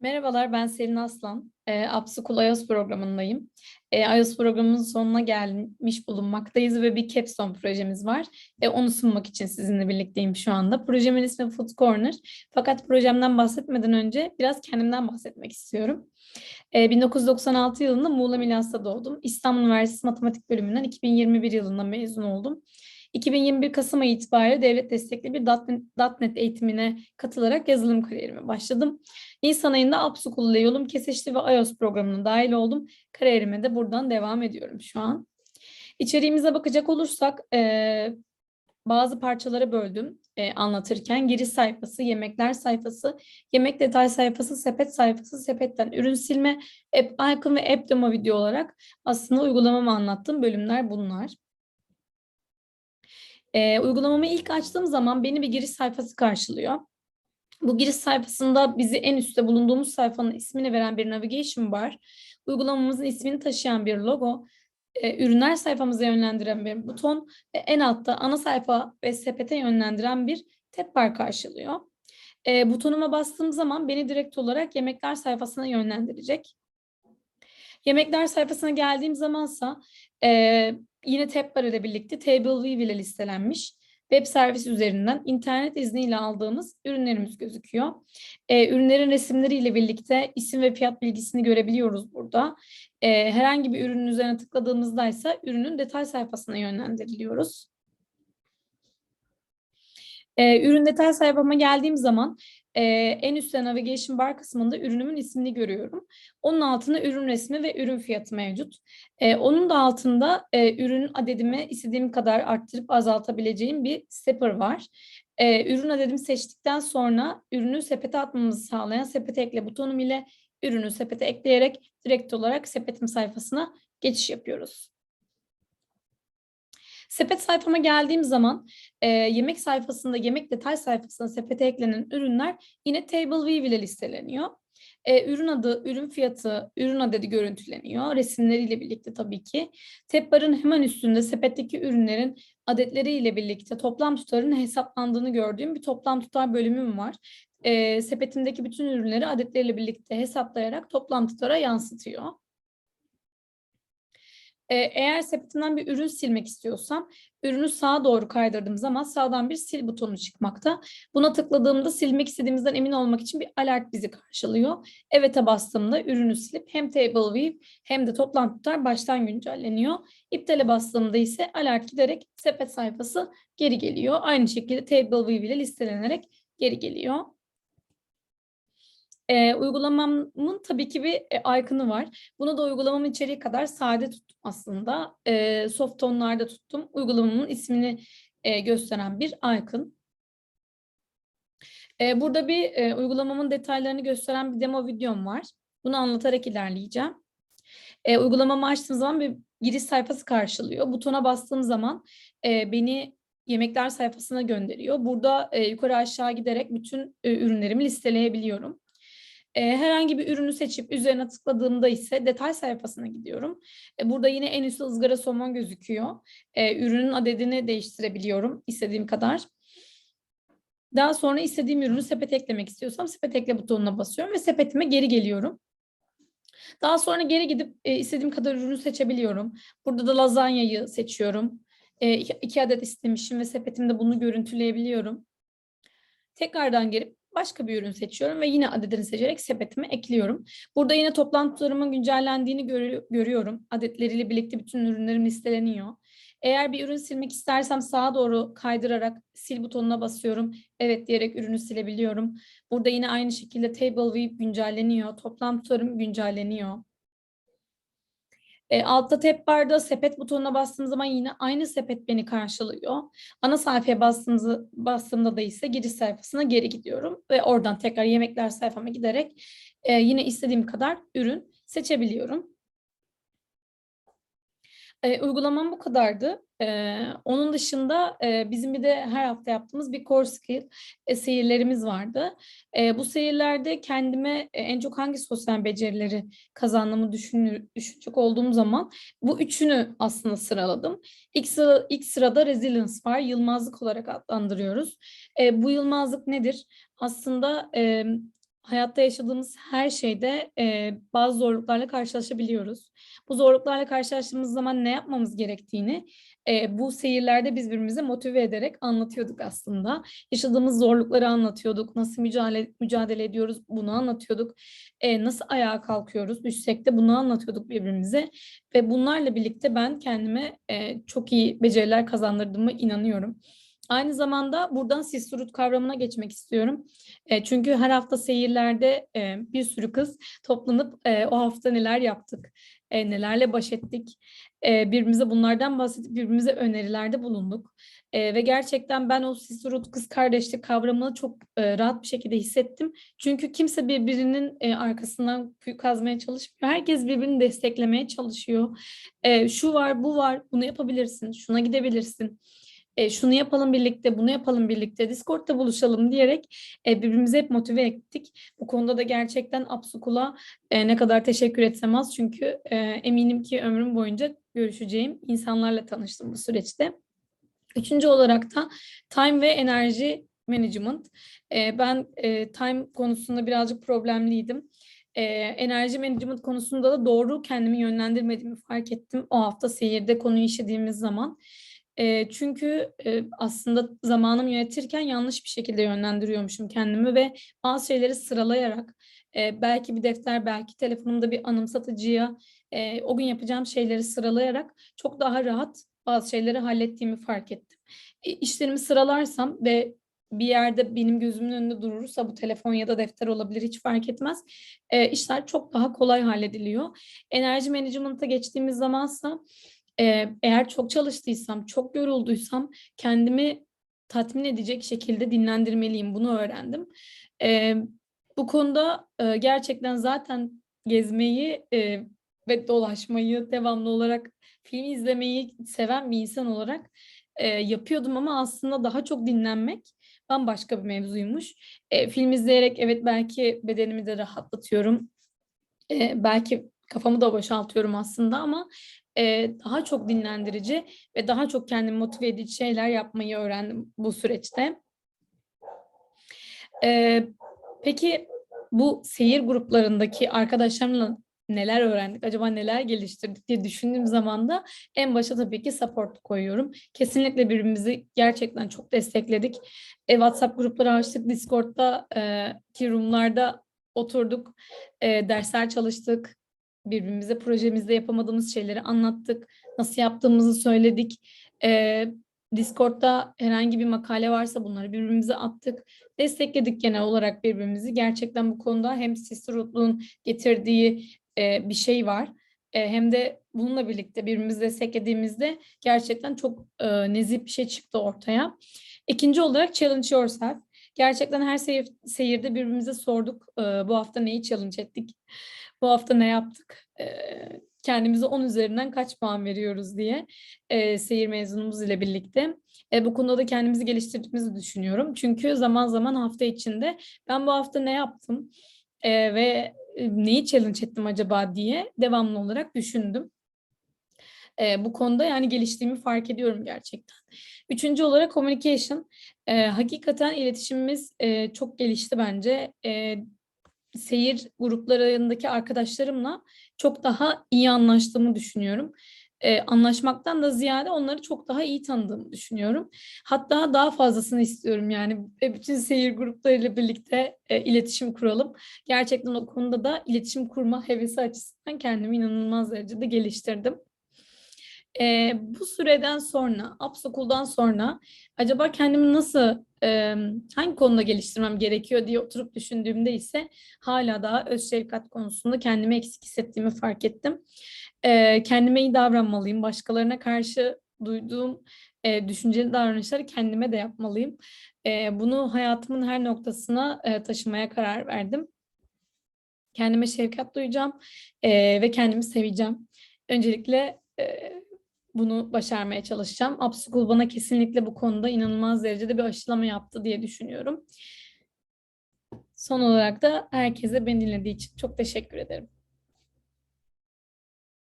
Merhabalar, ben Selin Aslan. E, Upschool iOS programındayım. E, iOS programının sonuna gelmiş bulunmaktayız ve bir capstone projemiz var. E, onu sunmak için sizinle birlikteyim şu anda. Projemin ismi Food Corner. Fakat projemden bahsetmeden önce biraz kendimden bahsetmek istiyorum. E, 1996 yılında Muğla Milas'ta doğdum. İstanbul Üniversitesi Matematik Bölümünden 2021 yılında mezun oldum. 2021 Kasım ayı itibariyle devlet destekli bir .NET, eğitimine katılarak yazılım kariyerime başladım. Nisan ayında Upschool ile yolum kesişti ve iOS programına dahil oldum. Kariyerime de buradan devam ediyorum şu an. İçeriğimize bakacak olursak e, bazı parçalara böldüm e, anlatırken. Giriş sayfası, yemekler sayfası, yemek detay sayfası, sepet sayfası, sepetten ürün silme, app icon ve app demo video olarak aslında uygulamamı anlattığım bölümler bunlar. E, uygulamamı ilk açtığım zaman beni bir giriş sayfası karşılıyor. Bu giriş sayfasında bizi en üstte bulunduğumuz sayfanın ismini veren bir navigation bar, uygulamamızın ismini taşıyan bir logo, e, ürünler sayfamıza yönlendiren bir buton ve en altta ana sayfa ve sepete yönlendiren bir tab bar karşılıyor. E, butonuma bastığım zaman beni direkt olarak yemekler sayfasına yönlendirecek. Yemekler sayfasına geldiğim zamansa e, yine tab bar ile birlikte table view ile listelenmiş web servis üzerinden internet izniyle aldığımız ürünlerimiz gözüküyor. E, ürünlerin resimleriyle birlikte isim ve fiyat bilgisini görebiliyoruz burada. E, herhangi bir ürünün üzerine tıkladığımızda ise ürünün detay sayfasına yönlendiriliyoruz. E, ürün detay sayfama geldiğim zaman e, en üstte navigation bar kısmında ürünümün ismini görüyorum. Onun altında ürün resmi ve ürün fiyatı mevcut. E, onun da altında e, ürün adedimi istediğim kadar arttırıp azaltabileceğim bir stepper var. E, ürün adedimi seçtikten sonra ürünü sepete atmamızı sağlayan sepete ekle butonum ile ürünü sepete ekleyerek direkt olarak sepetim sayfasına geçiş yapıyoruz. Sepet sayfama geldiğim zaman e, yemek sayfasında, yemek detay sayfasında sepete eklenen ürünler yine Table View ile listeleniyor. E, ürün adı, ürün fiyatı, ürün adedi görüntüleniyor. Resimleriyle birlikte tabii ki. Tab barın hemen üstünde sepetteki ürünlerin adetleriyle birlikte toplam tutarın hesaplandığını gördüğüm bir toplam tutar bölümüm var. E, sepetimdeki bütün ürünleri adetleriyle birlikte hesaplayarak toplam tutara yansıtıyor. Ee, eğer sepetimden bir ürün silmek istiyorsam ürünü sağa doğru kaydırdığım zaman sağdan bir sil butonu çıkmakta. Buna tıkladığımda silmek istediğimizden emin olmak için bir alert bizi karşılıyor. Evet'e bastığımda ürünü silip hem table view hem de toplantılar baştan güncelleniyor. İptale bastığımda ise alert giderek sepet sayfası geri geliyor. Aynı şekilde table view ile listelenerek geri geliyor. E, uygulamamın tabii ki bir e, icon'ı var. Bunu da uygulamamın içeriği kadar sade tuttum aslında. E, soft tonlarda tuttum. Uygulamamın ismini e, gösteren bir icon. E, burada bir e, uygulamamın detaylarını gösteren bir demo videom var. Bunu anlatarak ilerleyeceğim. E, uygulamamı açtığım zaman bir giriş sayfası karşılıyor. Butona bastığım zaman e, beni yemekler sayfasına gönderiyor. Burada e, yukarı aşağı giderek bütün e, ürünlerimi listeleyebiliyorum. E, herhangi bir ürünü seçip üzerine tıkladığımda ise detay sayfasına gidiyorum. E, burada yine en üstte ızgara somon gözüküyor. E, ürünün adedini değiştirebiliyorum istediğim kadar. Daha sonra istediğim ürünü sepete eklemek istiyorsam sepet ekle butonuna basıyorum ve sepetime geri geliyorum. Daha sonra geri gidip e, istediğim kadar ürünü seçebiliyorum. Burada da lazanyayı seçiyorum. E, iki adet istemişim ve sepetimde bunu görüntüleyebiliyorum. Tekrardan gelip başka bir ürün seçiyorum ve yine adedini seçerek sepetime ekliyorum. Burada yine toplantılarımın güncellendiğini gör görüyorum. Adetleriyle birlikte bütün ürünlerim listeleniyor. Eğer bir ürün silmek istersem sağa doğru kaydırarak sil butonuna basıyorum. Evet diyerek ürünü silebiliyorum. Burada yine aynı şekilde table view güncelleniyor. Toplam tutarım güncelleniyor. E, altta tab barda sepet butonuna bastığım zaman yine aynı sepet beni karşılıyor. Ana sayfaya bastığımda da ise giriş sayfasına geri gidiyorum. Ve oradan tekrar yemekler sayfama giderek e, yine istediğim kadar ürün seçebiliyorum. E, uygulamam bu kadardı. E, onun dışında e, bizim bir de her hafta yaptığımız bir core skill e, seyirlerimiz vardı. E, bu seyirlerde kendime e, en çok hangi sosyal becerileri kazandığımı düşünür, düşünecek olduğum zaman bu üçünü aslında sıraladım. İlk, sıra, ilk sırada resilience var. Yılmazlık olarak adlandırıyoruz. E, bu yılmazlık nedir? Aslında... E, hayatta yaşadığımız her şeyde e, bazı zorluklarla karşılaşabiliyoruz. Bu zorluklarla karşılaştığımız zaman ne yapmamız gerektiğini e, bu seyirlerde biz birbirimize motive ederek anlatıyorduk aslında. Yaşadığımız zorlukları anlatıyorduk, nasıl mücadele, mücadele ediyoruz bunu anlatıyorduk. E, nasıl ayağa kalkıyoruz, düşsek de bunu anlatıyorduk birbirimize. Ve bunlarla birlikte ben kendime e, çok iyi beceriler kazandırdığıma inanıyorum. Aynı zamanda buradan sisterhood kavramına geçmek istiyorum. E, çünkü her hafta seyirlerde e, bir sürü kız toplanıp e, o hafta neler yaptık, e, nelerle baş ettik, e, birbirimize bunlardan bahsedip birbirimize önerilerde bulunduk. E, ve gerçekten ben o sisterhood kız kardeşlik kavramını çok e, rahat bir şekilde hissettim. Çünkü kimse birbirinin e, arkasından kuyu kazmaya çalışmıyor. Herkes birbirini desteklemeye çalışıyor. E, şu var, bu var, bunu yapabilirsin, şuna gidebilirsin e, şunu yapalım birlikte, bunu yapalım birlikte, Discord'da buluşalım diyerek e, birbirimizi hep motive ettik. Bu konuda da gerçekten Apsukul'a e, ne kadar teşekkür etsem az çünkü e, eminim ki ömrüm boyunca görüşeceğim insanlarla tanıştım bu süreçte. Üçüncü olarak da time ve enerji management. E, ben e, time konusunda birazcık problemliydim. E, enerji management konusunda da doğru kendimi yönlendirmediğimi fark ettim. O hafta seyirde konuyu işlediğimiz zaman. E, çünkü e, aslında zamanımı yönetirken yanlış bir şekilde yönlendiriyormuşum kendimi ve bazı şeyleri sıralayarak e, belki bir defter, belki telefonumda bir anımsatıcıya e, o gün yapacağım şeyleri sıralayarak çok daha rahat bazı şeyleri hallettiğimi fark ettim. E, işlerimi sıralarsam ve bir yerde benim gözümün önünde durursa bu telefon ya da defter olabilir hiç fark etmez. E, işler çok daha kolay hallediliyor. Enerji management'a geçtiğimiz zamansa eğer çok çalıştıysam, çok yorulduysam kendimi tatmin edecek şekilde dinlendirmeliyim. Bunu öğrendim. E, bu konuda e, gerçekten zaten gezmeyi e, ve dolaşmayı devamlı olarak film izlemeyi seven bir insan olarak e, yapıyordum ama aslında daha çok dinlenmek bambaşka bir mevzuymuş. E, film izleyerek evet belki bedenimi de rahatlatıyorum. E, belki kafamı da boşaltıyorum aslında ama e, daha çok dinlendirici ve daha çok kendimi motive edici şeyler yapmayı öğrendim bu süreçte. E, peki bu seyir gruplarındaki arkadaşlarımla neler öğrendik, acaba neler geliştirdik diye düşündüğüm zaman da en başa tabii ki support koyuyorum. Kesinlikle birbirimizi gerçekten çok destekledik. E, WhatsApp grupları açtık, Discord'da e, ki room'larda oturduk, e, dersler çalıştık, birbirimize projemizde yapamadığımız şeyleri anlattık, nasıl yaptığımızı söyledik. E, Discord'da herhangi bir makale varsa bunları birbirimize attık. Destekledik genel olarak birbirimizi. Gerçekten bu konuda hem sisterhood'luğun getirdiği e, bir şey var. E, hem de bununla birlikte birbirimizi desteklediğimizde gerçekten çok e, nezih bir şey çıktı ortaya. İkinci olarak challenge yourself. Gerçekten her seyir, seyirde birbirimize sorduk. E, bu hafta neyi challenge ettik? Bu hafta ne yaptık? E, kendimize 10 üzerinden kaç puan veriyoruz diye e, seyir mezunumuz ile birlikte. E, bu konuda da kendimizi geliştirdiğimizi düşünüyorum. Çünkü zaman zaman hafta içinde ben bu hafta ne yaptım e, ve neyi challenge ettim acaba diye devamlı olarak düşündüm. E, bu konuda yani geliştiğimi fark ediyorum gerçekten. Üçüncü olarak communication. E, hakikaten iletişimimiz e, çok gelişti bence. E, seyir gruplarındaki arkadaşlarımla çok daha iyi anlaştığımı düşünüyorum. Ee, anlaşmaktan da ziyade onları çok daha iyi tanıdığımı düşünüyorum. Hatta daha fazlasını istiyorum yani bütün seyir gruplarıyla birlikte e, iletişim kuralım. Gerçekten o konuda da iletişim kurma hevesi açısından kendimi inanılmaz derecede geliştirdim. E, bu süreden sonra, Upsokul'dan sonra acaba kendimi nasıl, e, hangi konuda geliştirmem gerekiyor diye oturup düşündüğümde ise hala daha öz şefkat konusunda kendimi eksik hissettiğimi fark ettim. E, kendime iyi davranmalıyım. Başkalarına karşı duyduğum e, düşünceli davranışları kendime de yapmalıyım. E, bunu hayatımın her noktasına e, taşımaya karar verdim. Kendime şefkat duyacağım e, ve kendimi seveceğim. Öncelikle e, bunu başarmaya çalışacağım. Upschool bana kesinlikle bu konuda inanılmaz derecede bir aşılama yaptı diye düşünüyorum. Son olarak da herkese beni dinlediği için çok teşekkür ederim.